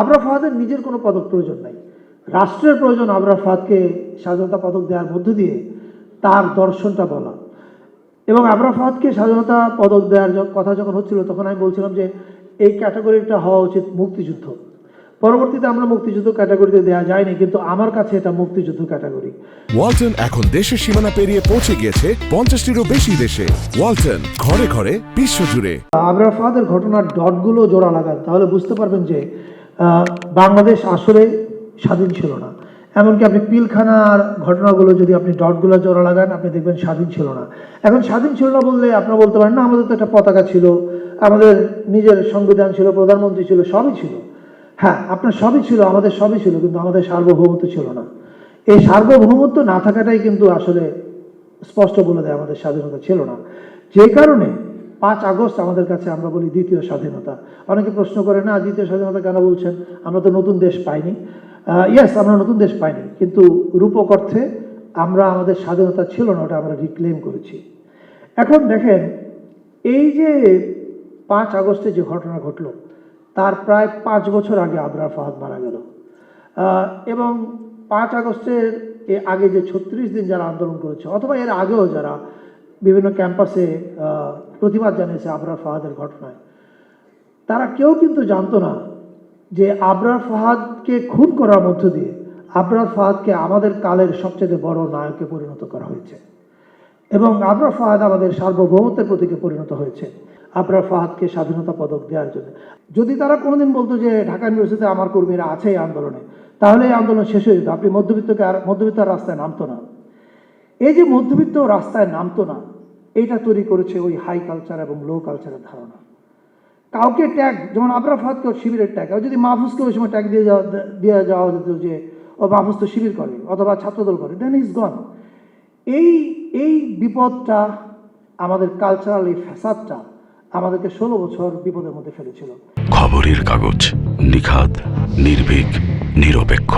আবরা ফাহাদের নিজের কোনো পদক প্রয়োজন নাই। রাষ্ট্রের প্রয়োজন আবরা ফাহাদকে স্বাধীনতা পদক দেওয়ার মধ্য দিয়ে তার দর্শনটা বলা। এবং আবরা ফাহাদকে স্বাধীনতা পদক দেওয়ার কথা যখন হচ্ছিল তখন আমি বলছিলাম যে এই ক্যাটাগরিটা হওয়া উচিত মুক্তিযুদ্ধ। পরবর্তীতে আমরা মুক্তিযুদ্ধ ক্যাটাগরিতে দেওয়া যায়নি কিন্তু আমার কাছে এটা মুক্তিযুদ্ধ ক্যাটাগরি। ওয়ালটন এখন দেশের সীমানা পেরিয়ে পৌঁছে গিয়েছে পঞ্চাশটিরও বেশি দেশে। ওয়ালটন ঘরে ঘরে বিশ্বজুড়ে। আবরার ফাহাদের ঘটনার ডটগুলো জোড়া লাগান তাহলে বুঝতে পারবেন যে বাংলাদেশ আসলে স্বাধীন ছিল না। এমনকি আপনি পিলখানার ঘটনাগুলো যদি আপনি ডটগুলো জোড়া লাগান, আপনি দেখবেন স্বাধীন ছিল না। এখন স্বাধীন ছিল না বললে আপনারা বলতে পারেন, না, আমাদের তো একটা পতাকা ছিল, আমাদের নিজের সংবিধান ছিল, প্রধানমন্ত্রী ছিল, সবই ছিল। হ্যাঁ আপনার সবই ছিল, আমাদের সবই ছিল, কিন্তু আমাদের সার্বভৌমত্ব ছিল না। এই সার্বভৌমত্ব না থাকাটাই কিন্তু আসলে স্পষ্ট বলে দেয় আমাদের স্বাধীনতা ছিল না। যে কারণে পাঁচ আগস্ট আমাদের কাছে আমরা বলি দ্বিতীয় স্বাধীনতা। অনেকে প্রশ্ন করে, না, দ্বিতীয় স্বাধীনতা কেন বলছেন? আমরা তো নতুন দেশ পাইনি। ইয়েস আমরা নতুন দেশ পাইনি, কিন্তু রূপক অর্থে আমরা আমাদের স্বাধীনতা ছিল না, ওটা আমরা রিক্লেম করেছি। এখন দেখেন, এই যে পাঁচ আগস্টে যে ঘটনা ঘটলো, তার প্রায় পাঁচ বছর আগে আবরার ফাহাদ মারা গেল। এবং পাঁচ আগস্টের এ আগে যে ছত্রিশ দিন যারা আন্দোলন করেছে, অথবা এর আগেও যারা বিভিন্ন ক্যাম্পাসে প্রতিবাদ জানিয়েছে আবরার ফাহাদের ঘটনায়। তারা কেউ কিন্তু জানতো না যে আবরার ফাহাদকে খুন করার মধ্য দিয়ে আবরার ফাহাদকে আমাদের কালের সবচেয়ে বড় নায়কে পরিণত করা হয়েছে। এবং আবরার ফাহাদ আমাদের সার্বভৌমত্বের প্রতীকে পরিণত হয়েছে আবরার ফাহাদকে স্বাধীনতা পদক দেওয়ার জন্য। যদি তারা কোনোদিন বলতো যে ঢাকা ইউনিভার্সিটিতে আমার কর্মীরা আছে এই আন্দোলনে, তাহলে এই আন্দোলন শেষ হয়ে যেত। আপনি মধ্যবিত্তকে আর মধ্যবিত্ত রাস্তায় নামতো না। এই যে মধ্যবিত্ত রাস্তায় নামতো না এইটা তৈরি করেছে ওই হাই কালচার এবং লো কালচারের ধারণা। কাউকে ট্যাগ যেমন ফাহাদকে ওর শিবিরের ট্যাগ যদি মাহফুজকে ওই সময় ট্যাগ দিয়ে যাওয়া দিয়ে যাওয়া যেত যে ও মাহফুজ তো শিবির করে অথবা ছাত্রদল করে দেন ইজ গন এই এই বিপদটা আমাদের কালচারাল এই ফ্যাসাদটা আমাদেরকে ষোলো বছর বিপদের মধ্যে ফেলেছিল। খবরের কাগজ নিখাত নির্ভীক, নিরপেক্ষ।